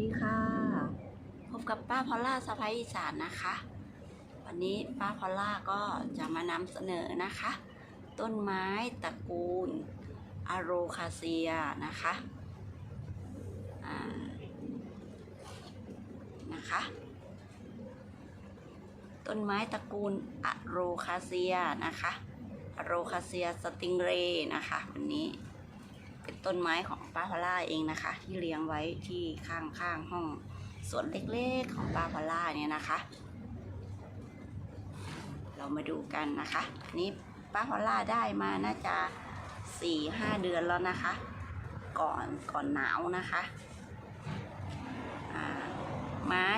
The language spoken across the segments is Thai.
ดีค่ะ พบกับป้าพอลล่าสะพายอีสานนะคะ วันนี้ป้าพอลล่าก็จะมานำเสนอนะคะ ต้นไม้ตระกูลอะโรคาเซียนะคะนะคะ ต้นไม้ตระกูลอะโรคาเซียนะคะอะโรคาเซียสติงเรนะคะวันนี้ เป็นต้นไม้ของป้าพอลล่าเองนะคะ ที่เลี้ยงไว้ที่ข้างข้างๆห้องสวนเล็กๆของป้าพอลล่าเนี่ยนะคะ เรามาดูกันนะคะนี่ป้าพอลล่าได้มาน่าจะสี่ห้าเดือนแล้วนะคะ ก่อนก่อนหนาวนะคะไม้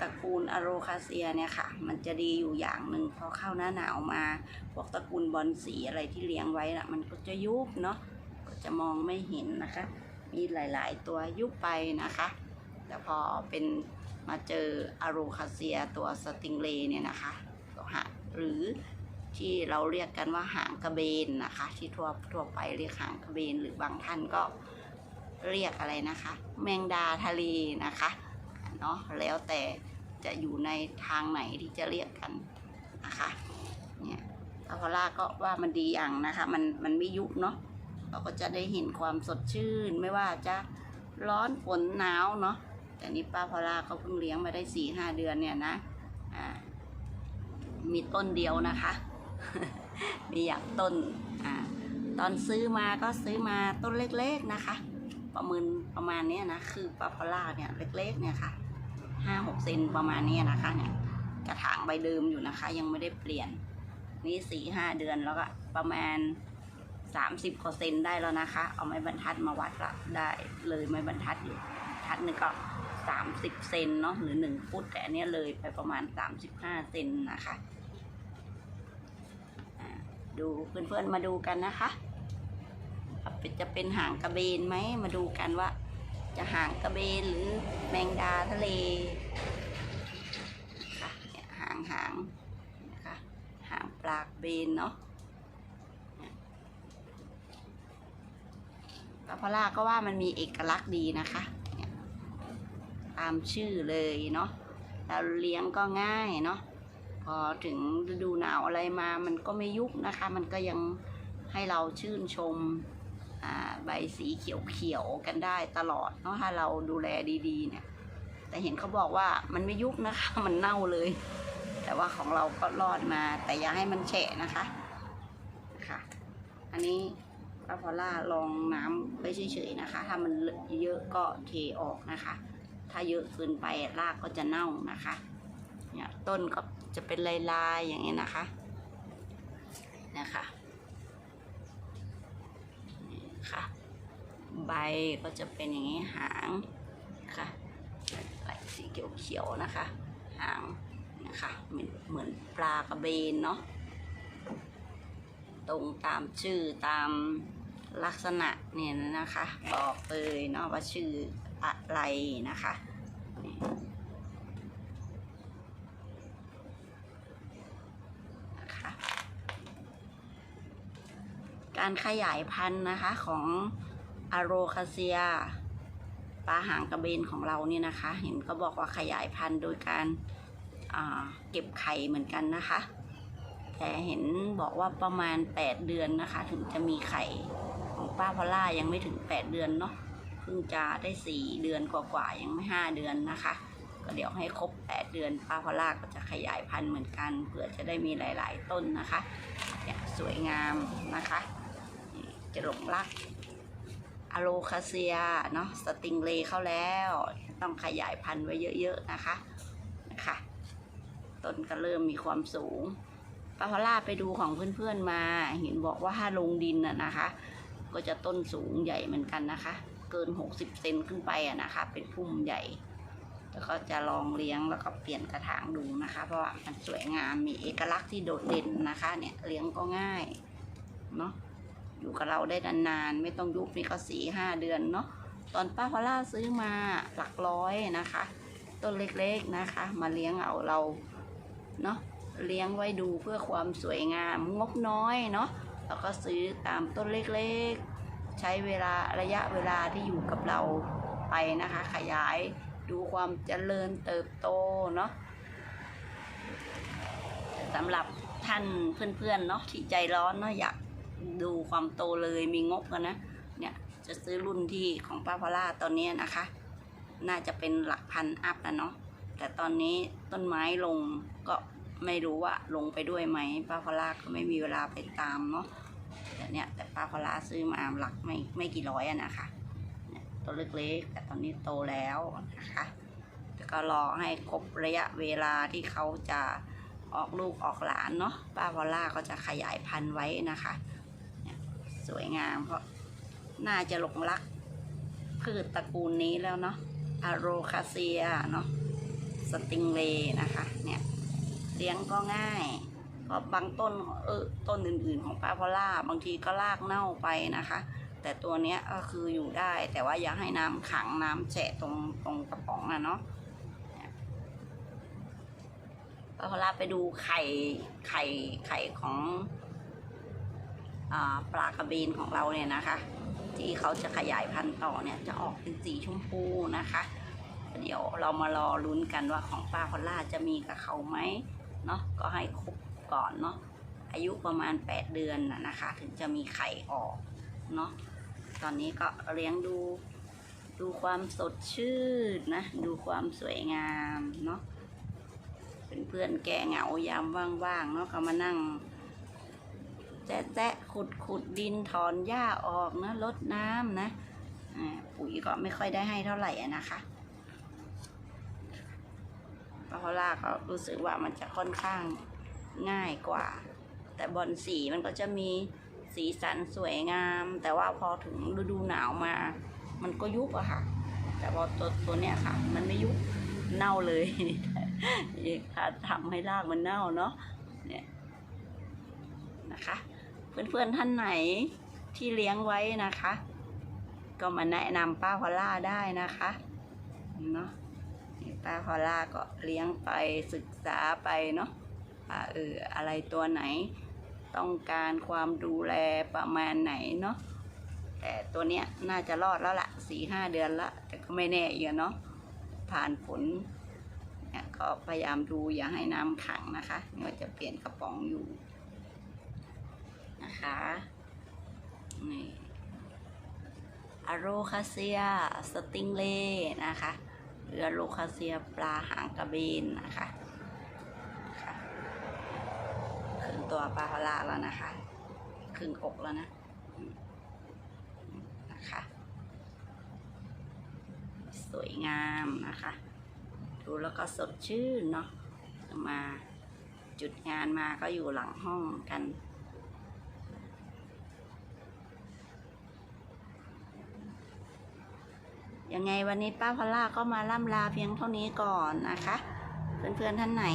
ตระกูลอะโรคาเซียเนี่ยค่ะ มันจะดีอยู่อย่างหนึ่งพอเข้าหน้าหนาวมา พวกตระกูลบอนสีอะไรที่เลี้ยงไว้นะมันก็จะยุบเนาะ จะมองไม่เห็นนะคะ มีหลาย ๆ ตัวยุบไปนะคะ แต่พอเป็นมาเจออารูคาเซียตัวสติงเลเนี่ยนะคะหาหรือที่เราเรียกกันว่าหางกระเบนนะคะ ที่ทั่วทั่วไปเรียกหางกระเบนหรือบางท่านก็เรียกอะไรนะคะ แมงดาทะเลนะคะเนาะแล้วแต่จะอยู่ในทางไหนที่จะเรียกกันนะคะเนี่ยทาพอล่าก็ว่ามันดีอย่างนะคะ มันมันไม่ยุบเนาะ เราก็จะได้เห็นความสดชื่น ไม่ว่าจะร้อนฝนหนาวเนาะแต่นี่ป้าพอลาเขาเพิ่งเลี้ยงมาได้สี่ห้าเดือนเนี่ยนะอ่ามีต้นเดียวนะคะมีอย่างต้นอ่าตอนซื้อมาก็ซื้อมาต้นเล็กๆนะคะ ประมาณประมาณนี้นะคือป้าพอลาเนี่ยเล็กๆเนี่ยค่ะห้าหกเซนประมาณนี้นะคะเนี่ยกระถางใบเดิมอยู่นะคะ ยังไม่ได้เปลี่ยนนี่สี่ห้าเดือนแล้วก็ประมาณ สามสิบเปอร์เซ็นได้แล้วนะคะ เอาไม้บรรทัดมาวัดละได้เลยไม้บรรทัดอยู่ทัดหนึ่งก็สามสิบเซนเนาะหรือหนึ่งฟุตแต่อันเนี้ยเลยไปประมาณสามสิบห้าเซนนะคะดูเพื่อนๆมาดูกันนะคะจะเป็นหางกระเบนไหมมาดูกันว่า จะหางกระเบนหรือแมงดาทะเลนะคะเนี่ยหางหางนะคะหางปลากเบนเนาะ ปาพล่าก็ว่ามันมีเอกลักษณ์ดีนะคะตามชื่อเลยเนาะเราเลี้ยงก็ง่ายเนาะพอถึงฤดูหนาวอะไรมามันก็ไม่ยุบนะคะ มันก็ยังให้เราชื่นชมใบสีเขียวๆกันได้ตลอดเนาะถ้าเราดูแลดีๆ เนี่ย แต่เห็นเขาบอกว่ามันไม่ยุบนะคะ มันเน่าเลย แต่ว่าของเราก็รอดมาแต่อย่าให้มันแฉะนะคะค่ะ อันนี้ ป้าพอล่าลองน้ำไว้เฉยๆนะคะ ถ้ามันเยอะก็เทออกนะคะ ถ้าเยอะเกินไปรากก็จะเน่านะคะเนี่ยต้นก็จะเป็นลายๆอย่างนี้นะคะนะคะนี่ค่ะใบก็จะเป็นอย่างนี้หางค่ะสีเขียวๆนะคะ หางนะคะเหมือนเหมือนปลากระเบนเนาะตรงตามชื่อตาม ลักษณะเนี่ยนะคะ บอกเลยเนาะว่าชื่ออะไรนะคะการขยายพันธุ์นะคะของอะโรคาเซียปลาหางกระเบนของเราเนี่ยนะคะ เห็นก็บอกว่าขยายพันธุ์โดยการาเก็บไข่เหมือนกันนะคะ แต่เห็นบอกว่าประมาณ 8 เดือนนะคะ ถึงจะมีไข่ ป้าพอล่ายังไม่ถึง 8 เดือนเนาะเพิ่งจะได้ 4 เดือนกว่าๆยังไม่ 5 เดือนนะคะ ก็เดี๋ยวให้ครบ 8 เดือนป้าพอล่าก็จะขยายพันธุ์เหมือนกันเพื่อจะได้มีหลาย ๆ ต้นนะคะเนี่ยสวยงามนะคะ จะหลงรักอะโลคาเซียเนาะสติงเลเข้าแล้ว ต้องขยายพันธุ์ไว้เยอะๆนะคะนะคะต้นก็เริ่มมีความสูงป้าพอลล่าไปดูของเพื่อนๆมา เห็นบอกว่าถ้าลงดินน่ะนะคะ ก็จะต้นสูงใหญ่เหมือนกันนะคะ เกิน 60เซนขึ้นไปอะนะคะ เป็นพุ่มใหญ่ แล้วก็จะลองเลี้ยงแล้วก็เปลี่ยนกระถางดูนะคะ เพราะว่ามันสวยงามมีเอกลักษณ์ที่โดดเด่นนะคะ เนี่ยเลี้ยงก็ง่ายเนาะอยู่กับเราได้นานๆไม่ต้องยุบนี่ก็สี่ห้าเดือนเนาะตอนป้าพอลล่าซื้อมาหลักร้อยนะคะ ต้นเล็กๆนะคะ มาเลี้ยงเอาเราเนาะเลี้ยงไว้ดูเพื่อความสวยงามงบน้อยเนาะ แล้วก็ซื้อตามต้นเล็กๆ ใช้เวลาระยะเวลาที่อยู่กับเราไปนะคะ ขยายดูความเจริญเติบโตเนาะสำหรับท่านเพื่อนๆเนาะที่ใจร้อนเนาะอยากดูความโตเลยมีงบกันนะเนี่ยจะซื้อรุ่นที่ของป้าพอล่าตอนนี้นะคะ น่าจะเป็นหลักพันอัพนะเนาะแต่ตอนนี้ต้นไม้ลงก็ ไม่รู้ว่าลงไปด้วยไหมป้าพอล่าก็ไม่มีเวลาไปตามเนาะแต่เนี่ยแต่ป้าพอล่าซื้อมาหลักไม่ไม่กี่ร้อยอะนะคะตัวเล็กๆแต่ตอนนี้โตแล้วนะคะแต่ก็รอให้ครบระยะเวลาที่เขาจะออกลูกออกหลานเนาะป้าพอล่าก็จะขยายพันธุ์ไว้นะคะสวยงามเพราะน่าจะหลงรักพืชตระกูลนี้แล้วเนาะอะโรคาเซียเนาะสติงเลนะคะเนี่ย เลี้ยงก็ง่ายเพราะบางต้นเออต้นอื่น ๆ ของป้าพอล่าบางทีก็ลากเน่าไปนะคะ แต่ตัวเนี้ยก็คืออยู่ได้ แต่ว่าอย่าให้น้ำขังน้ำแฉะตรงตรงกระป๋องนะเนาะป้าพอล่าไปดูไข่ไข่ไข่ของอปลากระเบนของเราเนี่ยนะคะ ที่เขาจะขยายพันธุ์ต่อเนี่ยจะออกเป็นสีชมพูนะคะ เดี๋ยวเรามารอลุ้นกันว่าของป้าพอลล่าจะมีกับเขาไหม เนาะก็ให้ครบก่อนเนาะอายุประมาณ 8 เดือนนะนะคะ ถึงจะมีไข่ออกเนาะตอนนี้ก็เลี้ยงดูดูความสดชื่นนะ ดูความสวยงามเนาะเป็นเพื่อนแกเหงายามว่างๆเนาะก็มานั่งแจ๊ะแจ๊ะขุดขุดดินถอนหญ้าออกนะลดน้ำนะปุ๋ยก็ไม่ค่อยได้ให้เท่าไหร่นะคะ ปาพอล่าก็รู้สึกว่ามันจะค่อนข้างง่ายกว่า แต่บอลสีมันก็จะมีสีสันสวยงาม แต่ว่าพอถึงฤดูหนาวมา มันก็ยุบอะค่ะ แต่พอตัวตัวเนี้ยค่ะ มันไม่ยุบเน่าเลยถ้าทำให้รากมันเน่าเนาะเนี่ยนะคะเพื่อนๆท่านไหนที่เลี้ยงไว้นะคะ ก็มาแนะนำป้าพอล่าได้นะคะเนาะ ป้าพอล่าก็เลี้ยงไปศึกษาไปเนาะว่าเอออะไรตัวไหน ต้องการความดูแลประมาณไหนเนาะแต่ตัวเนี้ยน่าจะรอดแล้วละสี่ห้าเดือนละ แต่ก็ไม่แน่อีกอะเนาะผ่านผลเนี่ยก็พยายามดูอย่าให้น้ำขังนะคะไม่ว่าจะเปลี่ยนกระป๋องอยู่นะคะนี่อโรคาเซีย สติงเล่นะคะ หรืออะโรคาเซียปลาหางกระเบนนะคะค่ะครึ่งตัวปลาพลาแล้วนะคะครึ่งอกแล้วนะนะคะ สวยงามนะคะ ดูแล้วก็สดชื่นเนาะมาจุดงานมาก็อยู่หลังห้องกัน ยังไงวันนี้ป้าพอลล่าก็มาล่ำลาเพียงเท่านี้ก่อนนะคะ เพื่อนๆท่านไหน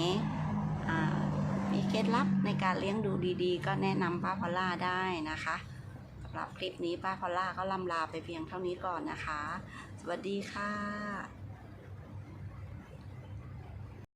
มีเคล็ดลับในการเลี้ยงดูดีๆ ก็แนะนำป้าพอลล่าได้นะคะสำหรับคลิปนี้ป้าพอลล่าก็ล่ำลาไปเพียงเท่านี้ก่อนนะคะ สวัสดีค่ะ